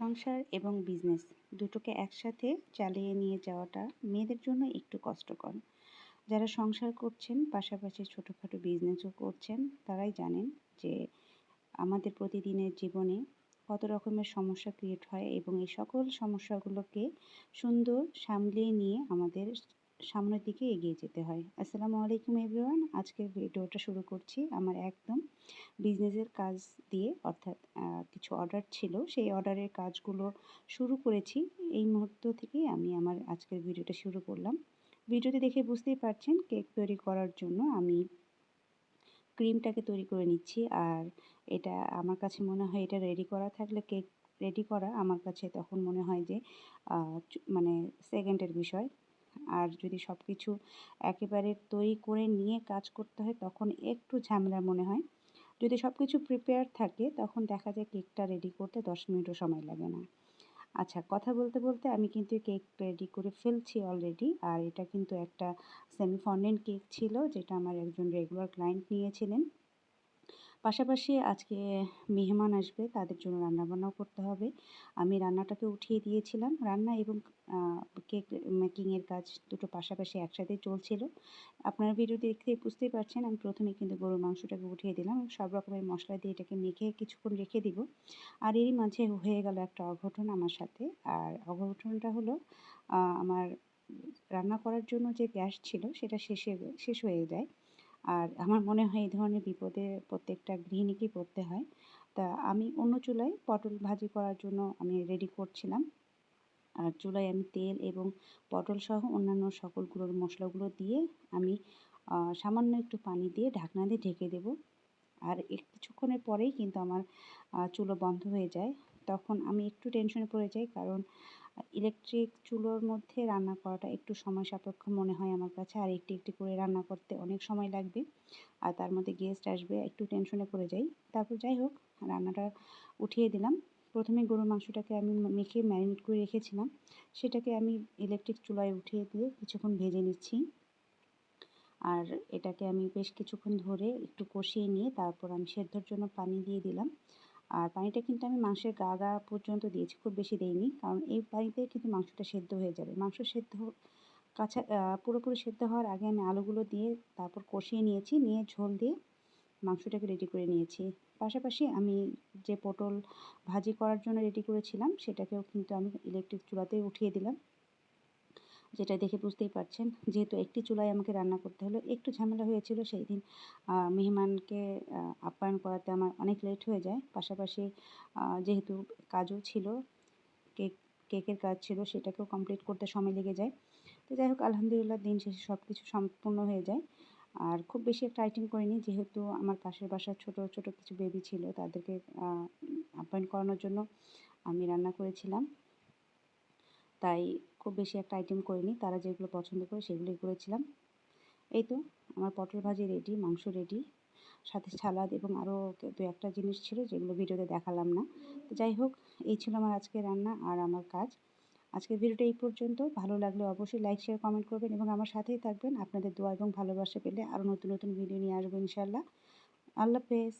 সংসার এবং বিজনেস দুটোকে একসাথে চালিয়ে নিয়ে যাওয়াটা মেয়েদের জন্য একটু কষ্টকর। যারা সংসার করছেন, পাশাপাশি ছোটোখাটো বিজনেসও করছেন, তারাই জানেন যে আমাদের প্রতিদিনের জীবনে কত রকমের সমস্যা ক্রিয়েট হয় এবং এই সকল সমস্যাগুলোকে সুন্দর সামলিয়ে নিয়ে আমাদের সামনের দিকে এগিয়ে যেতে হয়। আসসালামু আলাইকুম এভরিওয়ান আজকের ভিডিওটা শুরু করছি। আমার একদম বিজনেসের কাজ দিয়ে, অর্থাৎ কিছু অর্ডার ছিল। সেই অর্ডারের কাজগুলো শুরু করেছি। এই মুহূর্ত থেকেই আমি আমার আজকের ভিডিওটা শুরু করলাম। ভিডিওতে দেখে বুঝতেই পারছেন কেক তৈরি করার জন্য আমি ক্রিমটাকে তৈরি করে নিচ্ছি। আর এটা আমার কাছে মনে হয়, এটা রেডি করা থাকলে কেক রেডি করা আমার কাছে তখন মনে হয় যে মানে সেকেন্ডের বিষয়। আর যদি সব কিছু একেবারে তৈরি করে নিয়ে কাজ করতে হয়, তখন একটু ঝামেলা মনে হয়। যদি সব কিছু প্রিপেয়ার থাকে, তখন দেখা যায় কেকটা রেডি করতে দশ মিনিটও সময় লাগে না। আচ্ছা কথা বলতে বলতে আমি কিন্তু কেক রেডি করে ফেলছি অলরেডি আর এটা কিন্তু একটা সেমি ফন্ডেন্ট কেক ছিল, যেটা আমার একজন রেগুলার ক্লায়েন্ট নিয়েছিলেন। পাশাপাশি আজকে মেহমান আসবে, তাদের জন্য রান্নাবান্নাও করতে হবে। আমি রান্নাটাকে উঠিয়ে দিয়েছিলাম। রান্না এবং কেক মেকিংয়ের কাজ দুটো পাশাপাশি একসাথে চলছিল। আপনারা ভিডিও দেখতে বুঝতেই পারছেন, আমি প্রথমে কিন্তু গরুর মাংসটাকে উঠিয়ে দিলাম। সব রকমের মশলা দিয়ে এটাকে মেখে কিছুক্ষণ রেখে দিব। আর এরই মাঝে হয়ে গেল একটা অঘটন আমার সাথে। আর অঘটনটা হলো আমার রান্না করার জন্য যে গ্যাস ছিল, সেটা শেষে, শেষ হয়ে যায়। আর আমার মনে হয় এই ধরনের বিপদে প্রত্যেকটা গৃহিণীকেই পড়তে হয়। তা আমি অন্য চুলায় পটল ভাজি করার জন্য আমি রেডি করছিলাম। আর চুলায় আমি তেল এবং পটল সহ অন্যান্য সকল মশলাগুলো দিয়ে আমি সামান্য একটু পানি দিয়ে ঢাকনা দিয়ে ঢেকে দেব। আর কিছুক্ষণের পরেই কিন্তু আমার চুলো বন্ধ হয়ে যায়। তখন আমি একটু টেনশনে পড়ে যাই কারণ ইলেকট্রিক চুলোর মধ্যে রান্না করাটা একটু সময় সাপেক্ষ মনে হয় আমার কাছে। আর একটি একটি করে রান্না করতে অনেক সময় লাগবে। আর তার মধ্যে গেস্ট আসবে, একটু টেনশনে পড়ে যাই। তারপর যাই হোক, রান্নাটা উঠিয়ে দিলাম। প্রথমে গরুর মাংসটাকে আমি মেখে ম্যারিনেট করে রেখেছিলাম। সেটাকে আমি ইলেকট্রিক চুলায় উঠিয়ে দিয়ে কিছুক্ষণ ভেজে নিচ্ছি। আর এটাকে আমি বেশ কিছুক্ষণ ধরে একটু কষিয়ে নিয়ে তারপর আমি সেদ্ধর জন্য পানি দিয়ে দিলাম। আর পানিটা কিন্তু আমি মাংসের গা গা পর্যন্ত দিয়েছি, খুব বেশি দেইনি। কারণ এই পানিতে কিন্তু মাংসটা সেদ্ধ হয়ে যাবে। মাংস সেদ্ধ কাঁচা পুরোপুরি সেদ্ধ হওয়ার আগে আমি আলুগুলো দিয়ে তারপর কষিয়ে নিয়েছি, নিয়ে ঝোল দিয়ে মাংসটাকে রেডি করে নিয়েছি। পাশাপাশি আমি যে পটল ভাজি করার জন্য রেডি করেছিলাম, সেটাকেও কিন্তু আমি ইলেকট্রিক চুলাতে উঠিয়ে দিলাম। যেটা দেখে বুঝতেই পারছেন। যেহেতু একটি চুলায় আমাকে রান্না করতে হলো, একটু ঝামেলা হয়েছিল সেই দিন মেহমানকে আপ্যায়ন করাতে আমার অনেক লেট হয়ে যায়। পাশাপাশি যেহেতু কাজও ছিল, কেক, কেকের কাজ ছিল, সেটাকেও কমপ্লিট করতে সময় লেগে যায়। তো যাই হোক, আলহামদুলিল্লাহ দিন শেষে সব কিছু সম্পূর্ণ হয়ে যায়। আর খুব বেশি একটা আইটেম করিনি, যেহেতু আমার পাশের বাসার ছোট ছোট কিছু বেবি ছিল, তাদেরকে আপ্যায়ন করানোর জন্য আমি রান্না করেছিলাম। তাই খুব বেশি একটা আইটেম করিনি। তারা যেগুলো পছন্দ করে সেগুলোই করেছিলাম। এই তো, আমার পটল ভাজি রেডি মাংস রেডি সাথে সালাদ এবং আরও দু একটা জিনিস ছিল যেগুলো ভিডিওতে দেখালাম না। তো যাই হোক, এই ছিল আমার আজকে রান্না আর আমার কাজ। আজকের ভিডিওটা এই পর্যন্ত। ভালো লাগলে অবশ্যই লাইক শেয়ার কমেন্ট করবেন এবং আমার সাথেই থাকবেন। আপনাদের দোয়া এবং ভালোবাসা পেলে আরও নতুন নতুন ভিডিও নিয়ে আসব ইনশাল্লাহ আল্লাহ হাফেজ।